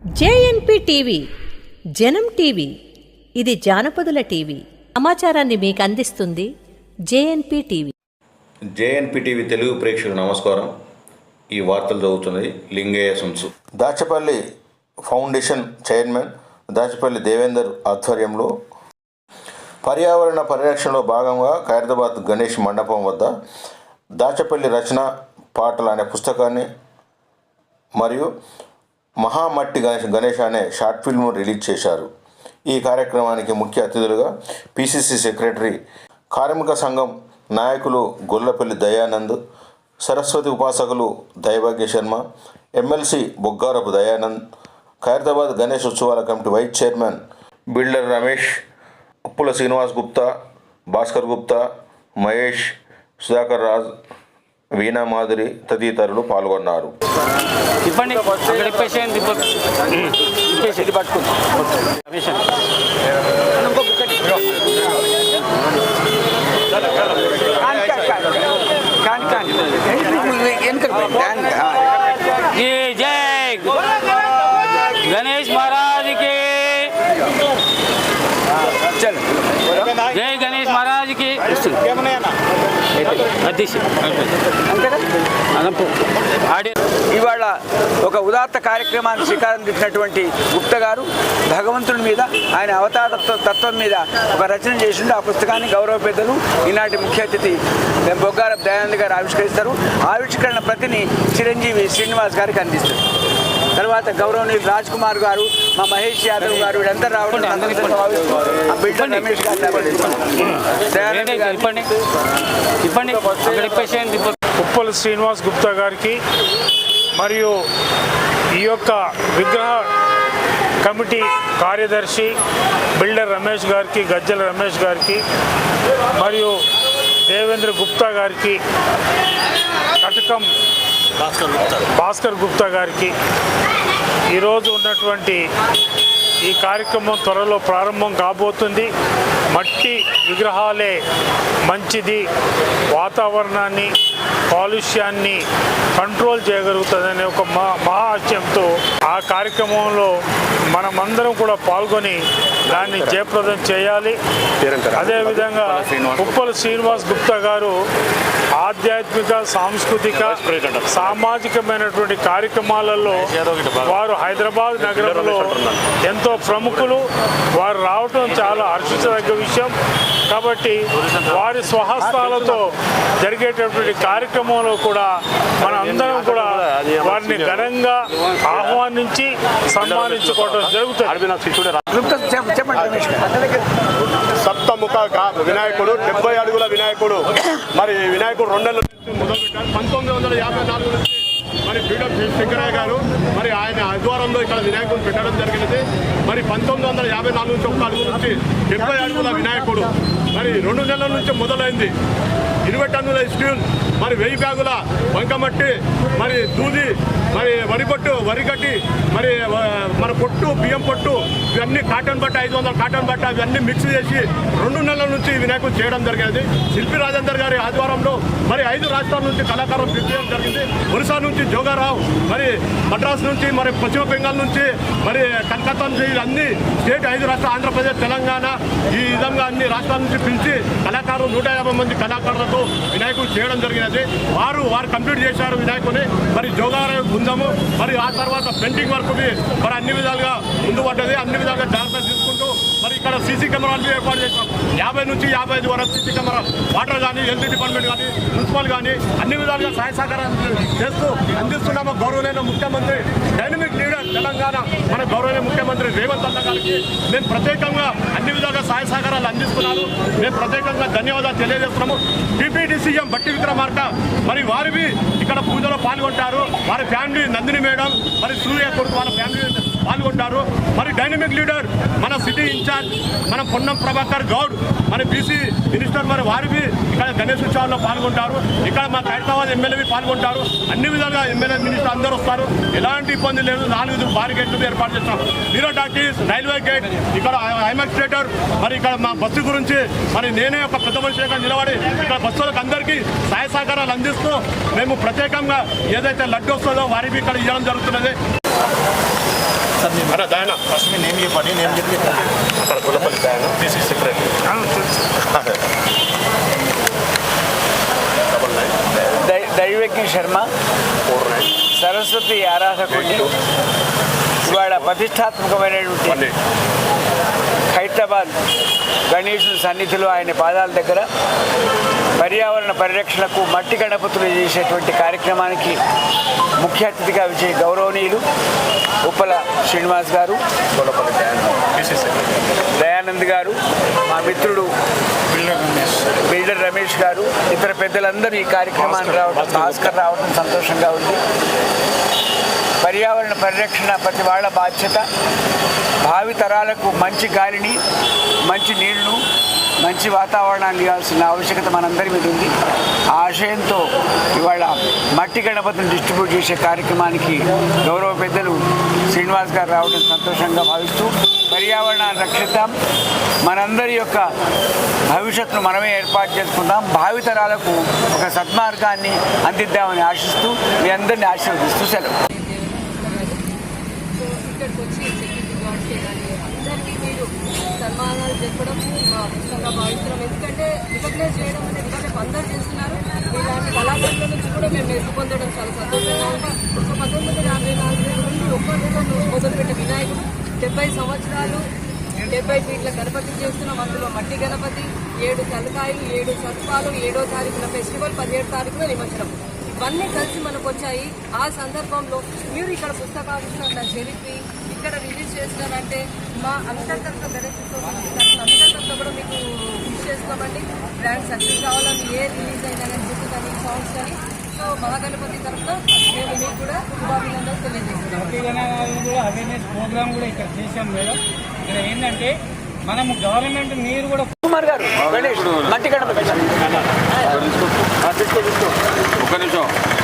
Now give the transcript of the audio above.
JNP TV జనం TV ఇది జానపదుల TV. సమాచారాన్ని మీకు అందిస్తుంది JNP TV. JNP TV Telugu ప్రేక్షకులకు నమస్కారం. ఈ వార్తలు చదువుతున్నది లింగయ్య సుంసు. దాచపల్లి ఫౌండేషన్ చైర్మన్ దాచపల్లి దేవేందర్ ఆధ్వర్యంలో పర్యావరణ పరిరక్షణలో భాగంగా ఖైరదాబాద్ గణేష్ మండపం వద్ద దాచపల్లి రచన పాటలు అనే పుస్తకాన్ని మరియు మహామట్టి గణేష్ గణేష్ అనే షార్ట్ ఫిల్మ్ రిలీజ్ చేశారు. ఈ కార్యక్రమానికి ముఖ్య అతిథులుగా పిసిసి సెక్రటరీ కార్మిక సంఘం నాయకులు గొల్లపల్లి దయానంద్ సరస్వతి ఉపాసకులు దైభాగ్య శర్మ ఎమ్మెల్సీ బొగ్గారపు దయానంద్ ఖైరతాబాద్ గణేష్ ఉత్సవాల committee vice chairman builder Ramesh Uppula Srinivas Gupta Bhaskar Gupta Mahesh Sudhakar Raj Veena Madhuri తదితరులు పాల్గొన్నారు. ఇవ్వండి అక్కడ ఇప్పేసేయండి ఇప్ప- ఇప్పేసి ఇది పట్టుకుంది కాని కాని వెనుక ఈ జై గణేష్ మహారాజ్కి చలో జై గణేష్ మహారాజ్కి ఆడియో. ఇవాళ ఒక ఉదాత్త కార్యక్రమానికి శ్రీకారం చుట్టినటువంటి గుప్త గారు భగవంతుడి మీద ఆయన అవతార తత్వం మీద ఒక రచన చేసిండు. ఆ పుస్తకాన్ని గౌరవ పెద్దలు ఈనాటి ముఖ్య అతిథి బొగ్గార దయానంద్ గారు ఆవిష్కరిస్తారు. ఆవిష్కరణ ప్రతిని చిరంజీవి శ్రీనివాస్ గారికి అందిస్తారు. తర్వాత గౌరవనీయులు రాజ్ కుమార్ గారు మా మహేష్ యాదవ్ గారు వీళ్ళందరూ రావడం బిల్డర్ రమేష్ గారు ఉప్పల్ శ్రీనివాస్ గుప్తా గారికి మరియు ఈ యొక్క విగ్రహ కమిటీ కార్యదర్శి బిల్డర్ రమేష్ గారికి గజ్జల రమేష్ గారికి మరియు దేవేంద్ర గుప్తా గారికి కటకం భాస్కర్ గుప్తా. గారికి ఈరోజు ఉన్నటువంటి ఈ కార్యక్రమం త్వరలో ప్రారంభం కాబోతుంది. మట్టి విగ్రహాలే మంచిది. వాతావరణాన్ని కాలుష్యాన్ని కంట్రోల్ చేయగలుగుతుందనే ఒక మా మహా ఆశయంతో ఆ కార్యక్రమంలో మనమందరం కూడా పాల్గొని దాన్ని జయప్రదం చేయాలి. అదేవిధంగా ఉప్పల శ్రీనివాస్ గుప్తా. గారు ఆధ్యాత్మిక సాంస్కృతిక సామాజికమైనటువంటి కార్యక్రమాలలో వారు హైదరాబాద్ నగరంలో ఎంతో ప్రముఖులు. వారు రావటం చాలా హర్షించదగ్గ విషయం. కాబట్టి వారి స్వహస్తాలతో జరిగేటటువంటి కార్యక్రమంలో కూడా మన అందరం కూడా వారిని ఘనంగా ఆహ్వానించి సన్మానించుకోవడం జరుగుతుంది. సప్తముఖ వినాయకుడు డెబ్బై అడుగుల వినాయకుడు. మరి వినాయకుడు రెండేళ్ళ నుంచి మొదలుపెట్టారు. పంతొమ్మిది వందల యాభై నాలుగు నుంచి మరి పీఠం శంకరయ్య గారు మరి ఆయన ఆధ్వర్యంలో ఇక్కడ వినాయకుడు పెట్టడం జరిగినది. మరి పంతొమ్మిది వందల యాభై నాలుగు నుంచి అడుగు నుంచి డెబ్బై అడుగుల వినాయకుడు. మరి రెండు నెలల నుంచి మొదలైంది. ఇరవై టన్నుల స్టీల్ మరి వెయ్యి బ్యాగుల వంకమట్టి మరి దూది మరి వరి పొట్టు వరి గడ్డి మరి పొట్టు బియ్యం పొట్టు ఇవన్నీ కాటన్ బట్ట ఐదు వందల కాటన్ బట్ట ఇవన్నీ మిక్స్ చేసి రెండు నెలల నుంచి వినాయకుడు చేయడం జరిగింది. శిల్పి రాజేందర్ గారి ఆధ్వర్యంలో మరి ఐదు రాష్ట్రాల నుంచి కళాకారులు పిలిచేయడం జరిగింది. ఒరిస్సా నుంచి జోగారావు మరి మద్రాస్ నుంచి మరి పశ్చిమ బెంగాల్ నుంచి మరి కలకత్తా నుంచి అన్ని స్టేట్ ఐదు రాష్ట్రాలు ఆంధ్రప్రదేశ్ తెలంగాణ ఈ విధంగా అన్ని రాష్ట్రాల నుంచి పిలిచి కళాకారులు నూట యాభై మంది కళాకారులతో వినాయకుడు చేయడం జరిగినది. వారు వారు కంప్లీట్ చేశారు వినాయకుని. మరి జోగారావు బృందము మరి ఆ తర్వాత పెయింటింగ్ వర్క్ మరి అన్ని విధాలుగా ముందు పడ్డది. అన్ని విధాలుగా జాగ్రత్త తీసుకుంటూ మరి ఇక్కడ సీసీ కెమెరాలు ఏర్పాటు చేశాం. యాభై నుంచి యాభై ఐదు వరకు సీసీ కెమెరా వాటర్ కానీ హెల్త్ డిపార్ట్మెంట్ కానీ మున్సిపల్ కానీ అన్ని విధాలుగా సహాయ సహకారం చేస్తూ అందిస్తున్నాము. గౌరవనీయ ముఖ్యమంత్రి డైనమిక్ లీడర్ తెలంగాణ మన గౌరవనీయ ముఖ్యమంత్రి రేవంత్ అన్న గారికి మేము ప్రత్యేకంగా అన్ని విధాలుగా సహాయ సహకారాలు అందిస్తున్నాను మేము ప్రత్యేకంగా ధన్యవాదాలు తెలియజేస్తున్నాము. డిప్యూటీ సీఎం బట్టి విక్రమార్క మరి వారివి ఇక్కడ పూజలో పాల్గొంటారు. వారి ఫ్యామిలీ నందిని మేడం మరి సూర్య కొడుకు వాళ్ళ ఫ్యామిలీ పాల్గొంటారు. మరి డైనమిక్ లీడర్ మన సిటీ ఇన్ఛార్జ్ మన పొన్నం ప్రభాకర్ గౌడ్ మన బీసీ మినిస్టర్ మరి వారివి ఇక్కడ గణేష్ ఉత్సవాల్లో పాల్గొంటారు. ఇక్కడ మా హైదరాబాద్ ఎమ్మెల్యేవి పాల్గొంటారు. అన్ని విధాలుగా ఎమ్మెల్యే మినిస్టర్ అందరూ వస్తారు. ఎలాంటి ఇబ్బంది లేదు. నాలుగు బారిగేట్లు ఏర్పాటు చేస్తాం హీరో టాకీస్ రైల్వే గేట్ ఇక్కడ ఐమాక్స్ థియేటర్ మరి ఇక్కడ మా బస్సు గురించి మరి నేనే ఒక పెద్ద మనిషిగా నిలబడి ఇక్కడ బస్సులకు అందరికీ సహాయ సహకారాలు అందిస్తూ మేము ప్రత్యేకంగా ఏదైతే లడ్డు వస్తుందో వారికి ఇక్కడ ఇవ్వడం జరుగుతున్నది. దాయన. ఫస్ట్ మీ నేమ్ చెప్పండి నేమ్ చెప్పి అక్కడ గుల్లపల్లి దాయన. PC secretary nine Daivagnya Sharma. Four nine Saraswati ఆరాధకుడిని ఇవాళ ప్రతిష్టాత్మకమైనటువంటి వన్ హైదరాబాద్ గణేశుని సన్నిధిలో ఆయన పాదాల దగ్గర పర్యావరణ పరిరక్షణకు మట్టి గణపతులు చేసేటువంటి కార్యక్రమానికి ముఖ్య అతిథిగా విజయ గౌరవనీయులు ఉప్పల శ్రీనివాస్ గారు దయానంద్ గారు మా మిత్రుడు బిల్డర్ రమేష్ గారు ఇతర పెద్దలందరూ ఈ కార్యక్రమానికి రావడం భాస్కర్ రావడం సంతోషంగా ఉంది. పర్యావరణ పరిరక్షణ ప్రతి వాళ్ళ బాధ్యత. భావితరాలకు మంచి గాలిని మంచి నీళ్ళు మంచి వాతావరణాన్ని ఇవ్వాల్సిన ఆవశ్యకత మనందరి మీద ఉంది. ఆ ఆశయంతో ఇవాళ మట్టి గణపతిని డిస్ట్రిబ్యూట్ చేసే కార్యక్రమానికి గౌరవ పెద్దలు శ్రీనివాస్ గారు రావడం సంతోషంగా భావిస్తూ పర్యావరణాన్ని రక్షిద్దాం మనందరి యొక్క భవిష్యత్తును మనమే ఏర్పాటు చేసుకుందాం. భావితరాలకు ఒక సద్మార్గాన్ని అందిద్దామని ఆశిస్తూ మీ అందరిని ఆశీర్వదిస్తూ సెలవు. సన్మానాలు చెప్పడం భావిస్తున్నాం ఎందుకంటే రికగ్నైజ్ చేయడం అనేది రేపు అందరూ చేస్తున్నారు. ఇలాంటి కళాకారుల నుంచి కూడా మేము మెరుగు పొందడం చాలా సంతోషంగా ఉంది. సో పంతొమ్మిది వందల యాభై నాలుగు నుండి ఒక్కొక్కరిలో మొదలుపెట్టే వినాయకుడు డెబ్బై సంవత్సరాలు డెబ్బై ఫీట్ల గణపతి చేస్తున్నాం. అందులో మట్టి గణపతి ఏడు తలకాయలు ఏడు సర్పాలు ఏడో తారీఖున ఫెస్టివల్ పదిహేడు తారీఖున నిమజ్జనం. ఇవన్నీ కలిసి మనకు వచ్చాయి ఆ సందర్భంలో మీరు ఇక్కడ పుస్తకాలు అట్లా జరిపి ఇక్కడ రిలీజ్ చేస్తున్నారంటే మా అంతర్గత అంతర్గత కూడా మీకు విష్ చేస్తామండి బ్రాండ్ సక్సెస్ కావాలని ఏ రిలీజ్ అయినా కానీ బుక్ కానీ సాంగ్స్ కానీ సో మహాగణపతి తరఫున మేము మీకు కూడా శుభాభినందనలు తెలియజేస్తున్నాం. కూడా అవేర్నెస్ ప్రోగ్రామ్ కూడా ఇక్కడ చేశాం మేడం. ఇక్కడ ఏంటంటే మనము గవర్నమెంట్ నీరు కూడా కుమార్ గారు గణేష్ మట్టి గణపతి 跟着走